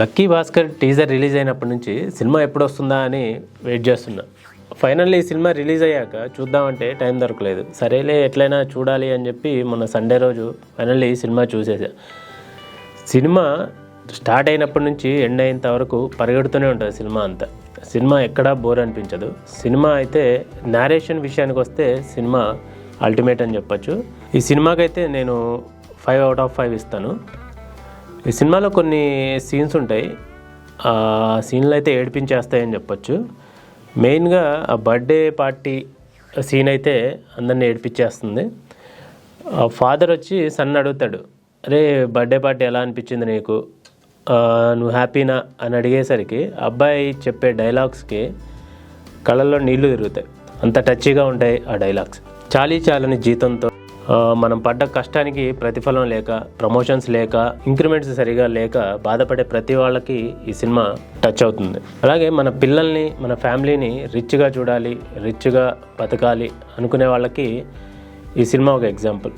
Lucky Bhaskar teaser release అయినప్పటి నుంచి cinema ఎప్పుడు వస్తుందా అని వెయిట్ చేస్తున్నా. ఫైనల్లీ ఈ సినిమా రిలీజ్ అయ్యాక చూద్దామంటే టైం దొరకలేదు. సరేలే ఎట్లయినా చూడాలి అని చెప్పి మొన్న సండే రోజు ఫైనల్లీ ఈ సినిమా చూసేసా. సినిమా స్టార్ట్ అయినప్పటి నుంచి ఎండ్ అయ్యేంత వరకు పరిగెడుతూనే ఉంటుంది సినిమా అంతా. సినిమా ఎక్కడా బోర్ అనిపించదు. సినిమా అయితే నేరేషన్ విషయానికి వస్తే సినిమా అల్టిమేట్ అని చెప్పొచ్చు. ఈ సినిమాకైతే నేను ఫైవ్ అవుట్ ఆఫ్ ఫైవ్ ఇస్తాను. ఈ సినిమాలో కొన్ని సీన్స్ ఉంటాయి. ఆ సీన్లు అయితే ఏడిపించేస్తాయని చెప్పొచ్చు. మెయిన్గా ఆ బర్త్డే పార్టీ సీన్ అయితే అందరిని ఏడిపించేస్తుంది. ఆ ఫాదర్ వచ్చి సన్ అడుగుతాడు అరే బర్త్డే పార్టీ ఎలా అనిపించింది నీకు? నువ్వు హ్యాపీనా? అని అడిగేసరికి అబ్బాయి చెప్పే డైలాగ్స్కి కళ్ళల్లో నీళ్ళు తిరుగుతాయి. అంత టచ్గా ఉంటాయి ఆ డైలాగ్స్. చాలీ చాలని జీతంతో మనం పడ్డ కష్టానికి ప్రతిఫలం లేక ప్రమోషన్స్ లేక ఇంక్రిమెంట్స్ సరిగా లేక బాధపడే ప్రతి వాళ్ళకి ఈ సినిమా టచ్ అవుతుంది. అలాగే మన పిల్లల్ని మన ఫ్యామిలీని రిచ్గా చూడాలి రిచ్గా బతకాలి అనుకునే వాళ్ళకి ఈ సినిమా ఒక ఎగ్జాంపుల్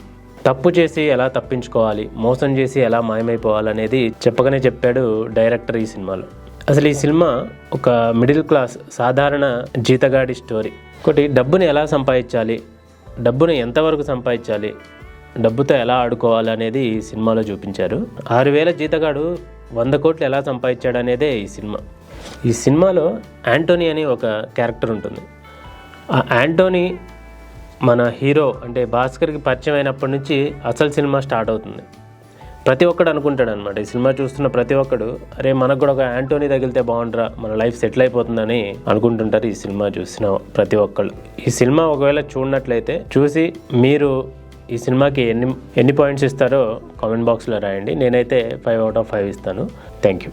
తప్పు చేసి ఎలా తప్పించుకోవాలి మోసం చేసి ఎలా మాయమైపోవాలనేది చెప్పగానే చెప్పాడు డైరెక్టర్ ఈ సినిమాలో. అసలు ఈ సినిమా ఒక మిడిల్ క్లాస్ సాధారణ జీతగాడి స్టోరీ ఒకటి డబ్బుని ఎలా సంపాదించాలి డబ్బును ఎంతవరకు సంపాదించాలి? డబ్బుతో ఎలా ఆడుకోవాలి అనేది ఈ సినిమాలో చూపించారు. ఆరు వేల జీతగాడు వంద కోట్లు ఎలా సంపాదించాడు అనేదే ఈ సినిమా. ఈ సినిమాలో యాంటోనీ అని ఒక క్యారెక్టర్ ఉంటుంది. ఆ యాంటోనీ మన హీరో అంటే భాస్కర్కి పరిచయం అయినప్పటి నుంచి అసలు సినిమా స్టార్ట్ అవుతుంది. ప్రతి ఒక్కడు అనుకుంటాడు అనమాట ఈ సినిమా చూస్తున్న ప్రతి ఒక్కడు అరే మనకు కూడా ఒక యాంటోనీ తగిలితే బాగుంటారా మన లైఫ్ సెటిల్ అయిపోతుందని అనుకుంటుంటారు ఈ సినిమా చూసిన ప్రతి ఒక్కళ్ళు. ఈ సినిమా ఒకవేళ చూడనట్లయితే చూసి మీరు ఈ సినిమాకి ఎన్ని ఎన్ని పాయింట్స్ ఇస్తారో కామెంట్ బాక్స్లో రాయండి. నేనైతే ఫైవ్ అవుట్ ఆఫ్ ఫైవ్ ఇస్తాను. Thank you.